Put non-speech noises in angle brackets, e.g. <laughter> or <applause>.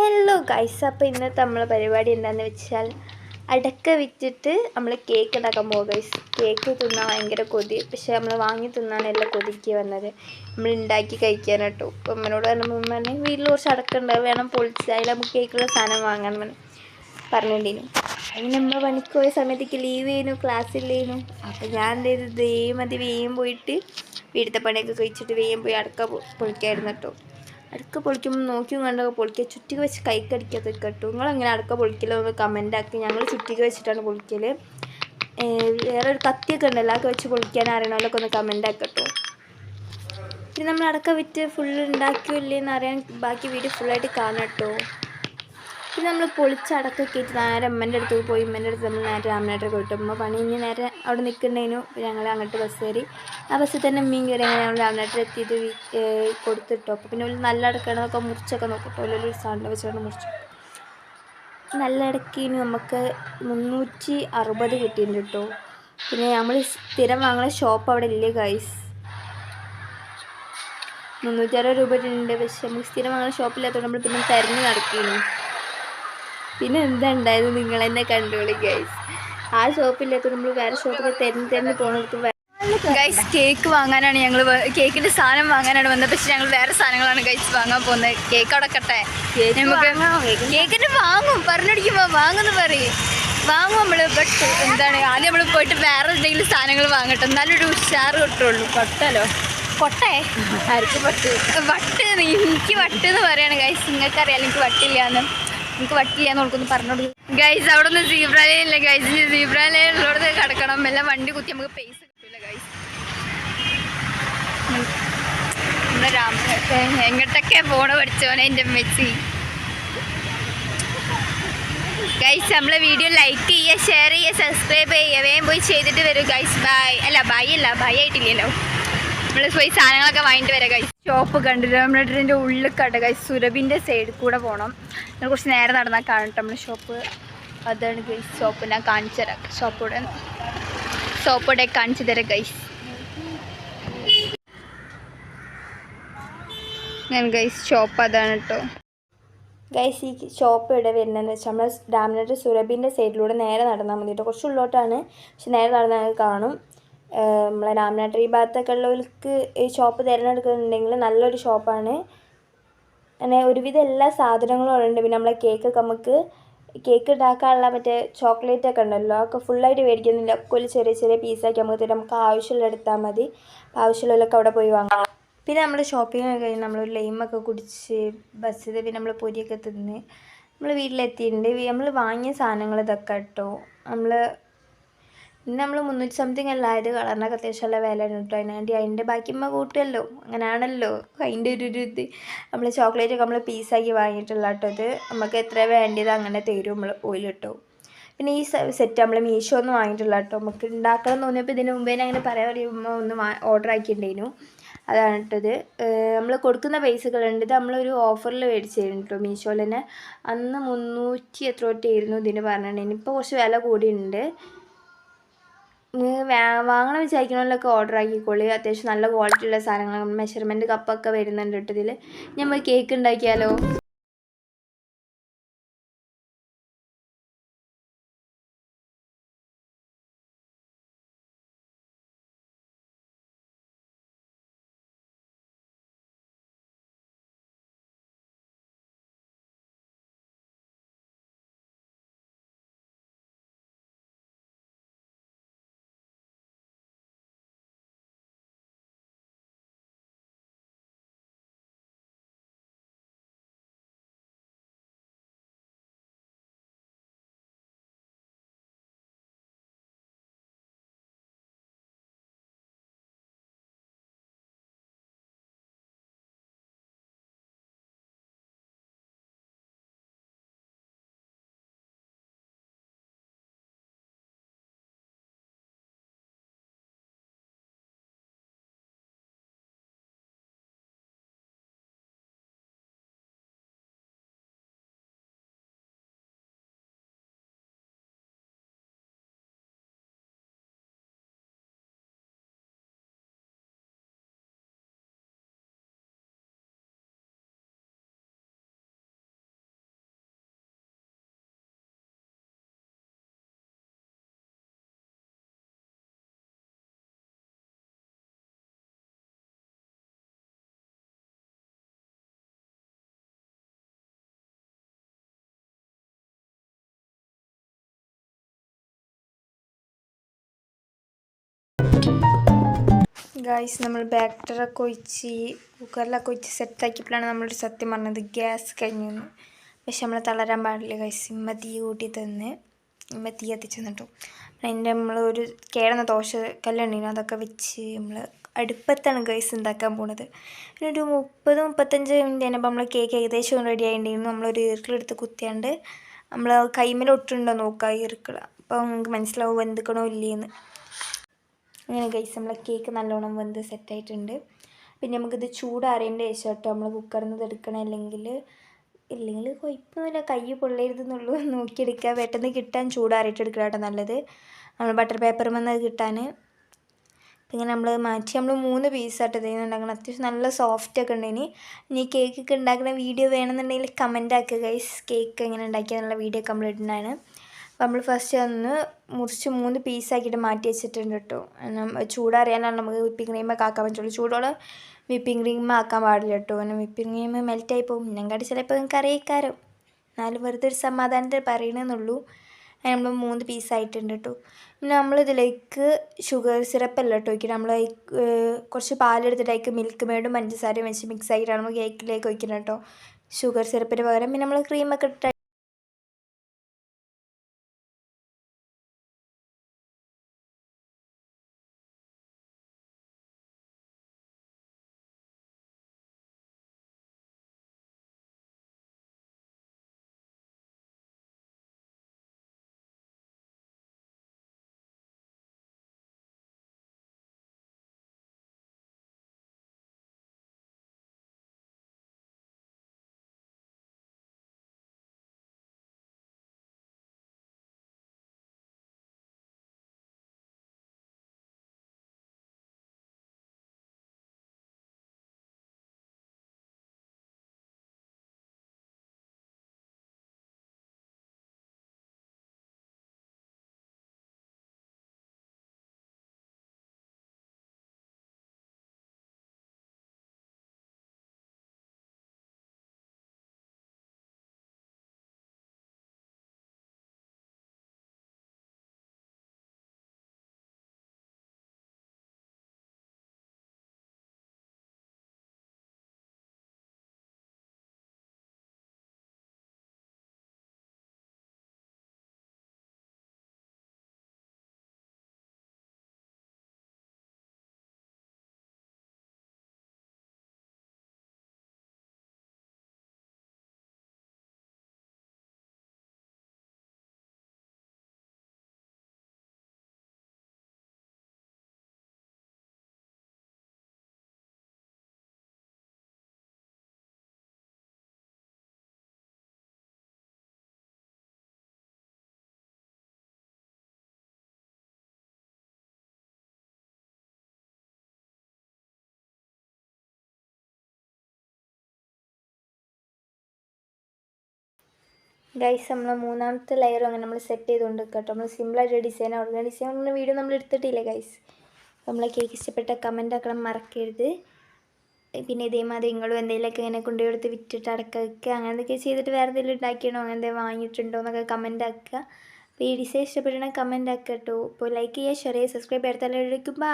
Hello guys അപ്പോൾ ഇന്നത്തെ നമ്മളെ പരിപാടി എന്താണെന്ന് വെച്ചാൽ അടക്ക വിറ്റിട്ട് നമ്മൾ കേക്ക് ഉണ്ടാക്കാൻ പോകും ഗൈസ് കേക്ക് തിന്നാൻ ഭയങ്കര കൊതി. പക്ഷേ നമ്മൾ വാങ്ങി തിന്നാണ് എല്ലാം കൊതിക്ക് വന്നത്. നമ്മൾ ഉണ്ടാക്കി കഴിക്കാനായിട്ടോ അപ്പം അമ്മനോട് പറഞ്ഞപ്പോൾ പറഞ്ഞു വീട്ടിൽ കുറച്ച് അടക്ക ഉണ്ടാവും വേണം പൊളിച്ച് അതിൽ നമുക്ക് കേക്കുള്ള സാധനം വാങ്ങാൻ പറഞ്ഞു. പറഞ്ഞിട്ടുണ്ടേനു അങ്ങനെ നമ്മൾ പണിക്ക് പോയ സമയത്തേക്ക് ലീവ് ചെയ്യുന്നു ക്ലാസ്സില്ലേനു അപ്പോൾ ഞാൻ എന്ത് ചെയ്തു? ദേ മതി വേഗം പോയിട്ട് വീട്ടിലത്തെ പണിയൊക്കെ കഴിച്ചിട്ട് വേഗം പോയി അടക്ക പൊളിക്കായിരുന്നു കേട്ടോ അടക്ക പൊളിക്കുമ്പോൾ നോക്കിയും കണ്ടൊക്കെ പൊളിക്കുക ചുറ്റിക വെച്ച് കൈക്കടിക്കൊക്കെ കേട്ടോ. നിങ്ങളെങ്ങനെ അടുക്ക പൊളിക്കലോ എന്ന് കമന്റ് ആക്കി. ഞങ്ങൾ ചുറ്റിക വെച്ചിട്ടാണ് പൊളിക്കൽ വേറെ ഒരു കത്തിയൊക്കെ ഉണ്ടല്ലോ അതൊക്കെ വെച്ച് പൊളിക്കാൻ അറിയണമല്ലോ ഒന്ന് കമന്റ് ആക്കട്ടോ പിന്നെ നമ്മൾ അടക്ക വിറ്റ് ഫുള്ള് ഉണ്ടാക്കിയില്ലേ ഇല്ലേന്ന് അറിയാൻ ബാക്കി വീഡിയോ ഫുള്ളായിട്ട് കാണാം കേട്ടോ. പിന്നെ നമ്മൾ പൊളിച്ചടക്കം അടക്കൊക്കെ ഇട്ട് നേരെ അമ്മേന്റെ അടുത്ത് പോയി. അമ്മന്റെ അടുത്ത് നമ്മൾ നേരെ രാമനായിട്ട് പോയിട്ട് അമ്മ പണി ഇനി നേരെ അവിടെ നിൽക്കണ്ടേനു. ഞങ്ങൾ അങ്ങോട്ട് ബസ് കയറി. ആ ബസ്സിൽ തന്നെ മീൻ കയറി അങ്ങനെ ഞങ്ങൾ രാമനായിട്ട് എത്തിയിട്ട് വി- കൊടുത്തിട്ടോ. അപ്പോൾ പിന്നെ ഒരു നല്ല അടക്കണതൊക്കെ മുറിച്ചൊക്കെ നോക്കട്ടോ ഒരു സൗണ്ട് വെച്ചുകൊണ്ട് മുറിച്ചു. നല്ല ഇടക്കിന് നമുക്ക് മുന്നൂറ്റി അറുപത് കിട്ടിയിട്ടുണ്ട് കേട്ടോ. പിന്നെ നമ്മൾ സ്ഥിരം വാങ്ങുന്ന ഷോപ്പ് അവിടെ ഇല്ലേ ഗൈസ് മുന്നൂറ്റി അറുപത് രൂപ ഉണ്ട് പക്ഷെ നമുക്ക് സ്ഥിരം വാങ്ങുന്ന ഷോപ്പില്ലാത്തതുകൊണ്ട് നമ്മൾ പിന്നെ തിരഞ്ഞ് നടക്കുന്നു പിന്നെ എന്താ ഉണ്ടായത് നിങ്ങൾ തന്നെ കണ്ടോളി ഗൈസ് ആ ഷോപ്പിലേക്ക് നമ്മൾ വേറെ ഷോപ്പിൽ തെരഞ്ഞ് തെരഞ്ഞ് പോകുന്നിടത്ത് ഗൈസ് കേക്ക് വാങ്ങാനാണ് ഞങ്ങൾ കേക്കിന്റെ സാധനം വാങ്ങാനാണ് വന്നത്. പക്ഷെ ഞങ്ങൾ വേറെ സാധനങ്ങളാണ് ഗൈസ് വാങ്ങാൻ പോകുന്നത്. കേക്ക് അടക്കട്ടെ. നമുക്ക് കേക്കിന്റെ വാങ്ങും. പറഞ്ഞടിക്കുമ്പോ വാങ്ങുന്നു പറയും. വാങ്ങും നമ്മൾ ബട്ട് എന്താണ്? ആദ്യം നമ്മൾ പോയിട്ട് വേറെ എന്തെങ്കിലും സാധനങ്ങൾ വാങ്ങട്ടെ. നല്ലൊരു ഉഷാറ് കിട്ടുള്ളൂ. പൊട്ടലോ? പൊട്ടേ? ആർക്ക് പൊട്ട്? വട്ട്. എനിക്ക് വട്ട് എന്ന് പറയാണ് ഗൈസ് നിങ്ങൾക്കറിയാം എനിക്ക് വട്ടില്ലാന്ന് എനിക്ക് വട്ടില്ലാന്ന് ഓൾക്കൊന്ന് പറഞ്ഞോളൂ. ഗൈസ് അവിടെ ഒന്ന് സീബ്രാലയം ഇല്ല. ഗൈസ് സീബ്രാലയുള്ളടത്ത് കിടക്കണം. എല്ലാം വണ്ടി കുത്തി നമുക്ക് പൈസ കിട്ടില്ല ഗൈസ് നമ്മുടെ രാമ എങ്ങോട്ടൊക്കെ പോണ പഠിച്ചോനെ എന്റെ മെച്ചി ഗൈസ് നമ്മളെ വീഡിയോ ലൈക്ക് ചെയ്യുക ഷെയർ ചെയ്യുക സബ്സ്ക്രൈബ് ചെയ്യുക. വേഗം പോയി ചെയ്തിട്ട് വരും ഗൈസ് ബൈ അല്ല ബൈ അല്ല ബൈ ആയിട്ടില്ലല്ലോ. നമ്മൾ പോയി സാധനങ്ങളൊക്കെ വാങ്ങിട്ട് വരാം കൈ ഷോപ്പ് കണ്ടിട്ട് ഉള്ളിൽ കട കൈ സുരഭിന്റെ സൈഡിൽ കൂടെ പോകണം കുറച്ച് നേരെ നടന്നാൽ കാണട്ടെ നമ്മുടെ ഷോപ്പ് അതാണ് ഗൈസ് ഷോപ്പ് ഞാൻ കാണിച്ചു തരാം. ഷോപ്പോടെ ഷോപ്പോടെ കാണിച്ചു തരാം ഗൈസ് ഞാൻ ഗൈസ് ഷോപ്പ് അതാണ് കേട്ടോ ഗൈസ് ഈ ഷോപ്പ് ഇവിടെ വരുന്നതെന്ന് വെച്ചാൽ നമ്മൾ ഡാമിനറ്റ് സുരഭിന്റെ സൈഡിലൂടെ നേരെ നടന്നാൽ മതി കേട്ടോ കുറച്ച് ഉള്ളോട്ടാണ്. പക്ഷെ നേരെ നടന്നാൽ കാണും. നമ്മളെ രാമനാട്ടറി ഭാഗത്തൊക്കെ ഈ ഷോപ്പ് തിരഞ്ഞെടുക്കുന്നുണ്ടെങ്കിൽ നല്ലൊരു ഷോപ്പാണ് അങ്ങനെ ഒരുവിധം എല്ലാ സാധനങ്ങളും ഉണ്ട്. പിന്നെ നമ്മളെ കേക്കൊക്കെ നമുക്ക് കേക്ക് ഉണ്ടാക്കാനുള്ള മറ്റേ ചോക്ലേറ്റ് ഒക്കെ ഉണ്ടല്ലോ. അതൊക്കെ ഫുള്ളായിട്ട് മേടിക്കുന്നില്ല ഒക്കെ ഒരു ചെറിയ ചെറിയ പീസാക്കി നമുക്ക് തരും. നമുക്ക് ആവശ്യമുള്ള എടുത്താൽ മതി. ആവശ്യമുള്ളവരൊക്കെ അവിടെ പോയി വാങ്ങാം. പിന്നെ നമ്മൾ ഷോപ്പിംഗ് ഒക്കെ കഴിഞ്ഞ് നമ്മൾ ലൈമൊക്കെ കുടിച്ച് ബസ്സിൽ പിന്നെ നമ്മൾ പൊരിയൊക്കെ തിന്ന് നമ്മൾ വീട്ടിലെത്തിയിട്ടുണ്ട്. നമ്മൾ വാങ്ങിയ സാധനങ്ങൾ ഇതൊക്കെ കേട്ടോ. നമ്മൾ പിന്നെ നമ്മൾ മുന്നൂറ്റി സംതിങ് അല്ല ആയത് കളറിനൊക്കെ അത്യാവശ്യമുള്ള വില കേട്ടോ. അതിനാണ്ടി അതിന്റെ ബാക്കിമ്മ കൂട്ടുമല്ലോ അങ്ങനെയാണല്ലോ അതിന്റെ ഒരു ഇത്. നമ്മൾ ചോക്ലേറ്റ് ഒക്കെ നമ്മൾ പീസാക്കി വാങ്ങിയിട്ടുള്ള കേട്ടോ ഇത്. നമുക്ക് എത്ര വേണ്ടിയത് അങ്ങനെ തരും നമ്മൾ ഓയിൽ കേട്ടോ പിന്നെ ഈ സെറ്റ് നമ്മൾ മീഷോ ഒന്നും വാങ്ങിയിട്ടുള്ള കേട്ടോ. നമുക്ക് ഉണ്ടാക്കണം എന്ന് തോന്നിയപ്പോൾ ഇതിന് മുമ്പേ അങ്ങനെ പറയാൻ പറയുമ്പോൾ ഒന്ന് ഓർഡർ ആക്കിയിട്ടുണ്ടായിരുന്നു. അതാണ് കേട്ടത് നമ്മൾ കൊടുക്കുന്ന പൈസകളുണ്ട് ഇത് നമ്മളൊരു ഓഫറിൽ മേടിച്ചിരുന്നു കേട്ടോ മീഷോയിൽ തന്നെ. അന്ന് മുന്നൂറ്റി എത്ര തൊട്ടായിരുന്നു ഇതിന് പറഞ്ഞിട്ടുണ്ടെങ്കിൽ ഇപ്പോൾ കുറച്ച് വില കൂടിയുണ്ട് വാങ്ങണം വിചാരിക്കണമല്ലൊക്കെ ഓർഡർ ആക്കിക്കോളി. അത്യാവശ്യം നല്ല ക്വാളിറ്റി ഉള്ള സാധനങ്ങൾ മെഷർമെന്റ് കപ്പൊക്കെ വരുന്നുണ്ട് കേട്ടോ ഇതിൽ പോയി കേക്ക് ഉണ്ടാക്കിയാലോ? ഗായ്സ് നമ്മൾ ബാറ്ററൊക്കെ ഒഴിച്ച് കുക്കറിലൊക്കെ ഒഴിച്ച് സെറ്റാക്കിയപ്പോഴാണ് നമ്മളൊരു സത്യം പറഞ്ഞത്. ഗ്യാസ് കഴിഞ്ഞു പക്ഷെ നമ്മൾ തളരാൻ പാടില്ല ഗൈസ് ഇമ്മ തീ കൂട്ടി തന്ന് ഇമ്മ തീ കത്തിച്ച് തന്നിട്ടു. അതിന്റെ നമ്മൾ ഒരു കേടുന്ന ദോശ കല്ലുണ്ടായിരുന്നു അതൊക്കെ വെച്ച് നമ്മൾ അടുപ്പത്താണ് ഗൈസ് ഉണ്ടാക്കാൻ പോണത്. ഒരു മുപ്പത് മുപ്പത്തഞ്ച് മിനിറ്റ് കഴിഞ്ഞപ്പോൾ നമ്മൾ കേക്ക് ഏകദേശം റെഡി ആയിട്ടുണ്ടായിരുന്നു നമ്മളൊരു ഇറുക്കളെടുത്ത് കുത്തിയാണ്ട് നമ്മൾ കൈമേലൊട്ടുണ്ടോ നോക്കുക ഇറുക്കള അപ്പോൾ നമുക്ക് മനസ്സിലാവും എന്തുക്കണോ ഇല്ലേന്ന്. അങ്ങനെ ഗൈസ് നമ്മളെ കേക്ക് നല്ലോണം വെന്ത് സെറ്റായിട്ടുണ്ട് പിന്നെ നമുക്കിത് ചൂടാറിയതിന്റെ ശേഷം കേട്ടോ നമ്മൾ കുക്കറിൽ നിന്ന് എടുക്കണം? അല്ലെങ്കിൽ ഇല്ലെങ്കിൽ കുഴപ്പമൊന്നുമില്ല കൈ പൊള്ളരുതെന്നുള്ളൂ. <laughs> നോക്കിയെടുക്കുക പെട്ടെന്ന് കിട്ടാൻ ചൂടാറിയിട്ട് എടുക്കുക കേട്ടോ നല്ലത് നമ്മൾ ബട്ടർ പേപ്പർ വന്ന് കിട്ടാൻ ഇങ്ങനെ നമ്മൾ മാറ്റി നമ്മൾ മൂന്ന് പീസായിട്ട് ഉണ്ടാക്കണം. അത്യാവശ്യം നല്ല സോഫ്റ്റ് ഒക്കെ ഉണ്ട് ഇനി കേക്കൊക്കെ ഉണ്ടാക്കുന്ന വീഡിയോ വേണമെന്നുണ്ടെങ്കിൽ കമന്റ് ആക്കുക ഗൈസ് കേക്ക് എങ്ങനെ ഉണ്ടാക്കിയെന്നുള്ള വീഡിയോ ഒക്കെ നമ്മൾ ഇടുന്നതാണ്. നമ്മൾ ഫസ്റ്റ് ഒന്ന് മുറിച്ച് മൂന്ന് പീസാക്കിയിട്ട് മാറ്റി വെച്ചിട്ടുണ്ട് കേട്ടോ ചൂടറിയാനാണ് നമുക്ക് വിപ്പിംഗ് ക്രീമൊക്കെ ആക്കാൻ പറ്റുള്ളൂ. ചൂടോളം വിപ്പിംഗ് ക്രീം ആക്കാൻ പാടില്ല കേട്ടോ പിന്നെ വിപ്പിംഗ് ക്രീം മെൽറ്റായി പോകും. ഞങ്ങളുടെ ചിലപ്പോൾ നിങ്ങൾക്ക് അറിയിക്കാരോ. എന്നാലും വെറുതെ ഒരു സമാധാനത്തിൽ പറയണമെന്നുള്ളൂ നമ്മൾ മൂന്ന് പീസായിട്ടുണ്ട് കേട്ടോ പിന്നെ നമ്മളിതിലേക്ക് ഷുഗർ സിറപ്പല്ല കേട്ടോ ഒക്കെ നമ്മൾ കുറച്ച് പാലെടുത്തിട്ട് മിൽക്ക് മേടും പഞ്ചസാരയും വെച്ച് മിക്സ് ആക്കിയിട്ടാണ് നമ്മൾ കേക്കിലേക്ക് ഒഴിക്കുന്നത് കേട്ടോ ഷുഗർ സിറപ്പിന് പകരം. പിന്നെ നമ്മൾ ക്രീമൊക്കെ ഇട്ടിട്ട് ഗൈസ് നമ്മൾ മൂന്നാമത്തെ ലെയർ അങ്ങനെ നമ്മൾ സെറ്റ് ചെയ്തുകൊണ്ട് കേട്ടോ നമ്മൾ സിമ്പിളായിട്ട് ഡിസൈൻ ഓർഗാൻ ഡിസൈൻ ഒന്നും വീഡിയോ നമ്മൾ എടുത്തിട്ടില്ല ഗൈസ് നമ്മളെ കേക്ക് ഇഷ്ടപ്പെട്ട കമന്റ് ആക്കണം മറക്കരുത്. പിന്നെ ഇതേമാതിരി നിങ്ങളും എന്തെങ്കിലുമൊക്കെ ഇങ്ങനെ കൊണ്ടുപോയി വിറ്റിട്ട് അടക്ക അങ്ങനെ എന്തൊക്കെ ചെയ്തിട്ട് വേറെ എന്തെങ്കിലും ഉണ്ടാക്കിയണോ? അങ്ങനെ എന്തെങ്കിലും വാങ്ങിയിട്ടുണ്ടോ എന്നൊക്കെ കമന്റ് ആക്കുക. അപ്പോൾ ഈ ഡിസൈൻ ഇഷ്ടപ്പെടണ കമന്റ് ആക്കുക കേട്ടോ ഇപ്പോൾ ലൈക്ക് ചെയ്യുക ഷെയർ ചെയ്യുക. സബ്സ്ക്രൈബ് ചെയ്യാത്ത ബൈ